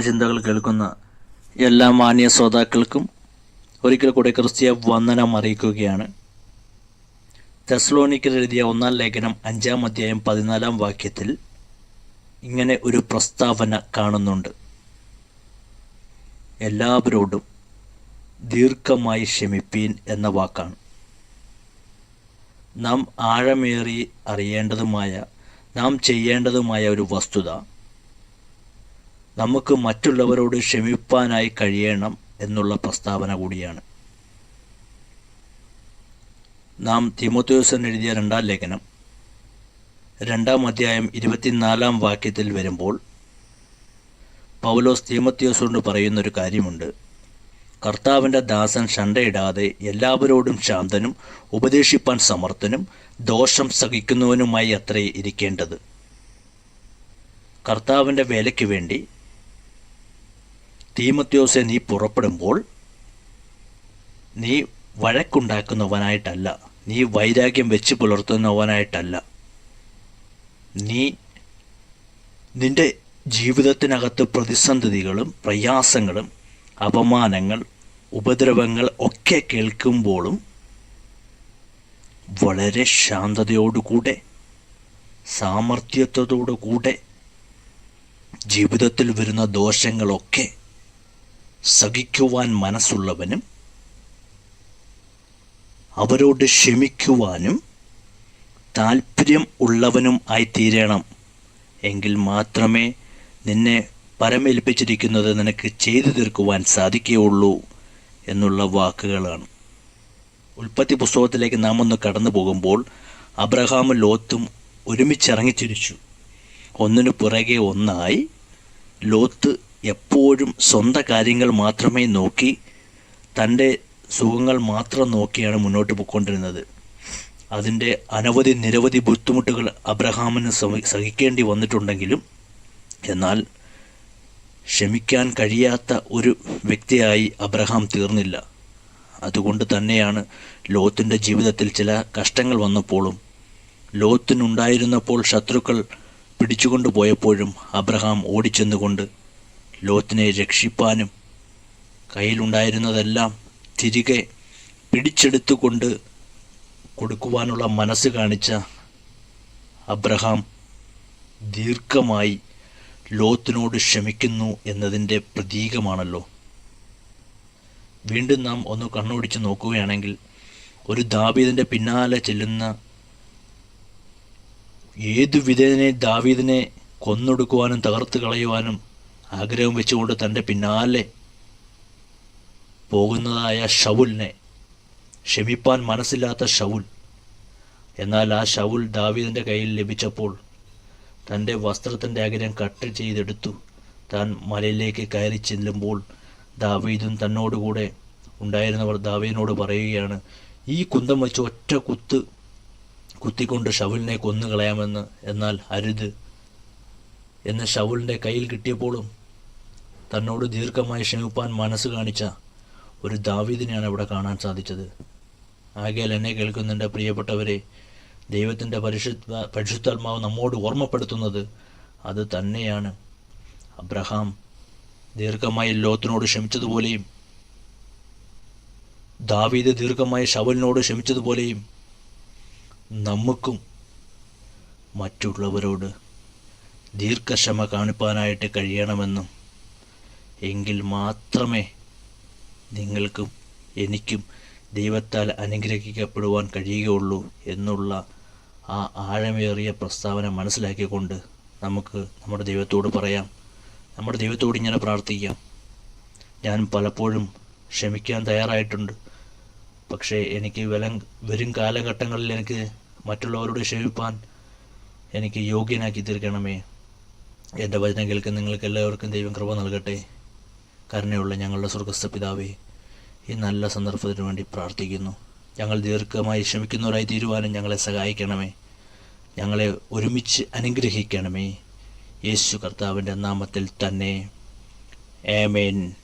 ചിന്തകൾ കേൾക്കുന്ന എല്ലാ മാന്യ ശ്രോതാക്കൾക്കും ഒരിക്കൽ കൂടെ ക്രിസ്തീയ വന്ദനം അറിയിക്കുകയാണ്. തെസ്ലോണിക്കൽ എഴുതിയ ഒന്നാം ലേഖനം അഞ്ചാം അധ്യായം പതിനാലാം വാക്യത്തിൽ ഇങ്ങനെ ഒരു പ്രസ്താവന കാണുന്നുണ്ട്. എല്ലാവരോടും ദീർഘമായി ക്ഷമിപ്പീൻ എന്ന വാക്കാണ്. നാം ആഴമേറി അറിയേണ്ടതുമായ നാം ചെയ്യേണ്ടതുമായ ഒരു വസ്തുത നമുക്ക് മറ്റുള്ളവരോട് ക്ഷമിപ്പാനായി കഴിയണം എന്നുള്ള പ്രസ്താവന കൂടിയാണ്. നാം തിമോത്യോസൻ എഴുതിയ രണ്ടാം ലേഖനം രണ്ടാം അധ്യായം ഇരുപത്തിനാലാം വാക്യത്തിൽ വരുമ്പോൾ പൗലോസ് തീമത്യോസോട് പറയുന്നൊരു കാര്യമുണ്ട്. കർത്താവിന്റെ ദാസൻ ഷണ്ടയിടാതെ എല്ലാവരോടും ശാന്തനും ഉപദേശിപ്പാൻ സമർത്ഥനും ദോഷം സഹിക്കുന്നവനുമായി അത്രേ ഇരിക്കേണ്ടത്. കർത്താവിന്റെ വേലയ്ക്ക് വേണ്ടി തീമത്യോസെ നീ പുറപ്പെടുമ്പോൾ നീ വഴക്കുണ്ടാക്കുന്നവനായിട്ടല്ല. നീ വൈരാഗ്യം വെച്ച് പുലർത്തുന്നവനായിട്ടല്ല. നീ നിന്റെ ജീവിതത്തിനകത്ത് പ്രതിസന്ധികളും പ്രയാസങ്ങളും അപമാനങ്ങൾ ഉപദ്രവങ്ങൾ ഒക്കെ കേൾക്കുമ്പോഴും വളരെ ശാന്തതയോടുകൂടെ സാമർഥ്യത്തോടുകൂടെ ജീവിതത്തിൽ വരുന്ന ദോഷങ്ങളൊക്കെ സഹിക്കുവാൻ മനസ്സുള്ളവനും അവരോട് ക്ഷമിക്കുവാനും താല്പര്യം ഉള്ളവനും ആയിത്തീരണം. എങ്കിൽ മാത്രമേ നിന്നെ പരമേൽപ്പിച്ചിരിക്കുന്നത് നിനക്ക് ചെയ്തു തീർക്കുവാൻ സാധിക്കുകയുള്ളൂ എന്നുള്ള വാക്കുകളാണ്. ഉൽപ്പത്തി പുസ്തകത്തിലേക്ക് നാം ഒന്ന് കടന്നു പോകുമ്പോൾ അബ്രഹാം ലോത്തും ഒരുമിച്ചിറങ്ങിത്തിരിച്ചു. ഒന്നിനു പുറകെ ഒന്നായി ലോത്ത് എപ്പോഴും സ്വന്തം കാര്യങ്ങൾ മാത്രമേ നോക്കി തന്റെ സുഖങ്ങൾ മാത്രം നോക്കിയാണ് മുന്നോട്ട് പോയിക്കൊണ്ടിരുന്നത്. അതിന്റെ അനവധി നിരവധി ബുദ്ധിമുട്ടുകൾ അബ്രഹാമിന് സഹി- സഹിക്കേണ്ടി വന്നിട്ടുണ്ടെങ്കിലും എന്നാൽ ക്ഷമിക്കാൻ കഴിയാത്ത ഒരു വ്യക്തിയായി അബ്രഹാം തീർന്നില്ല. അതുകൊണ്ട് തന്നെയാണ് ലോത്തിന്റെ ജീവിതത്തിൽ ചില കഷ്ടങ്ങൾ വന്നപ്പോഴും ലോത്തിനുണ്ടായിരുന്നപ്പോൾ ശത്രുക്കൾ പിടിച്ചുകൊണ്ടുപോയപ്പോഴും അബ്രഹാം ഓടിച്ചെന്നുകൊണ്ട് ലോത്തിനെ രക്ഷിപ്പാനും കയ്യിലുണ്ടായിരുന്നതെല്ലാം തിരികെ പിടിച്ചെടുത്തുകൊണ്ട് കൊടുക്കുവാനുള്ള മനസ്സ് കാണിച്ച അബ്രഹാം ദീർഘമായി ലോത്തിനോട് ക്ഷമിക്കുന്നു എന്നതിന്റെ പ്രതീകമാണല്ലോ. വീണ്ടും നാം ഒന്ന് കണ്ണോടിച്ച് നോക്കുകയാണെങ്കിൽ ഒരു ദാവീദിന്റെ പിന്നാലെ ചെല്ലുന്ന ഏതു വിധേനെ ദാവീദിനെ കൊന്നൊടുക്കുവാനും തകർത്ത് കളയുവാനും ആഗ്രഹം വെച്ചുകൊണ്ട് തന്റെ പിന്നാലെ പോകുന്നതായ ഷൗലിനെ ക്ഷമിപ്പാൻ മനസ്സില്ലാത്ത ഷൗൽ. എന്നാൽ ആ ഷൗൽ ദാവീദിന്റെ കയ്യിൽ ലഭിച്ചപ്പോൾ തന്റെ വസ്ത്രത്തിന്റെ അകലം കട്ട് ചെയ്തെടുത്തു. താൻ മലയിലേക്ക് കയറി ചെല്ലുമ്പോൾ ദാവീദും തന്നോടുകൂടെ ഉണ്ടായിരുന്നവർ ദാവീദിനോട് പറയുകയാണ് ഈ കുന്തം വെച്ച് ഒറ്റ കുത്ത് കുത്തിക്കൊണ്ട് ഷൗലിനെ കൊന്നുകളയാമെന്ന് എന്നാൽ അരുത് എന്ന് ഷൗലിന്റെ കയ്യിൽ കിട്ടിയപ്പോഴും തന്നോട് ദീർഘമായി ക്ഷമിപ്പാൻ മനസ്സ് കാണിച്ച ഒരു ദാവീദിനെയാണ് അവിടെ കാണാൻ സാധിച്ചത്. ആകയാൽ എന്നെ കേൾക്കുന്നുണ്ട് പ്രിയപ്പെട്ടവരെ ദൈവത്തിന്റെ പരിശുദ്ധ പരിശുദ്ധാത്മാവ് നമ്മോട് ഓർമ്മപ്പെടുത്തുന്നത് അത് തന്നെയാണ്. അബ്രഹാം ദീർഘമായി ലോത്തിനോട് ക്ഷമിച്ചതുപോലെയും ദാവീദ് ദീർഘമായി ഷവലിനോട് ക്ഷമിച്ചതുപോലെയും നമുക്കും മറ്റുള്ളവരോട് ദീർഘക്ഷമ കാണിപ്പാനായിട്ട് കഴിയണമെന്നും എങ്കിൽ മാത്രമേ നിങ്ങൾക്കും എനിക്കും ദൈവത്താൽ അനുഗ്രഹിക്കപ്പെടുവാൻ കഴിയുകയുള്ളൂ എന്നുള്ള ആ ആഴമേറിയ പ്രസ്താവന മനസ്സിലാക്കിക്കൊണ്ട് നമുക്ക് നമ്മുടെ ദൈവത്തോട് പറയാം. നമ്മുടെ ദൈവത്തോട് ഇങ്ങനെ പ്രാർത്ഥിക്കാം. ഞാൻ പലപ്പോഴും ക്ഷമിക്കാൻ തയ്യാറായിട്ടുണ്ട്. പക്ഷേ എനിക്ക് വില വരും കാലഘട്ടങ്ങളിൽ എനിക്ക് മറ്റുള്ളവരോട് ക്ഷമിപ്പാൻ എനിക്ക് യോഗ്യനാക്കി തീർക്കണമേ. എന്റെ വചനം കേൾക്കുന്ന നിങ്ങൾക്ക് എല്ലാവർക്കും ദൈവം കൃപ നൽകട്ടെ. കരുണയുള്ള ഞങ്ങളുടെ സ്വർഗസ്ഥ പിതാവേ ഈ നല്ല സന്ദർഭത്തിനു വേണ്ടി പ്രാർത്ഥിക്കുന്നു. ഞങ്ങൾ ദീർഘമായി ക്ഷമിക്കുന്നവരായി തീരുവാനും ഞങ്ങളെ സഹായിക്കണമേ. ഞങ്ങളെ ഒരുമിച്ച് അനുഗ്രഹിക്കണമേ. യേശു കർത്താവിന്റെ നാമത്തിൽ തന്നെ. ഏമേൻ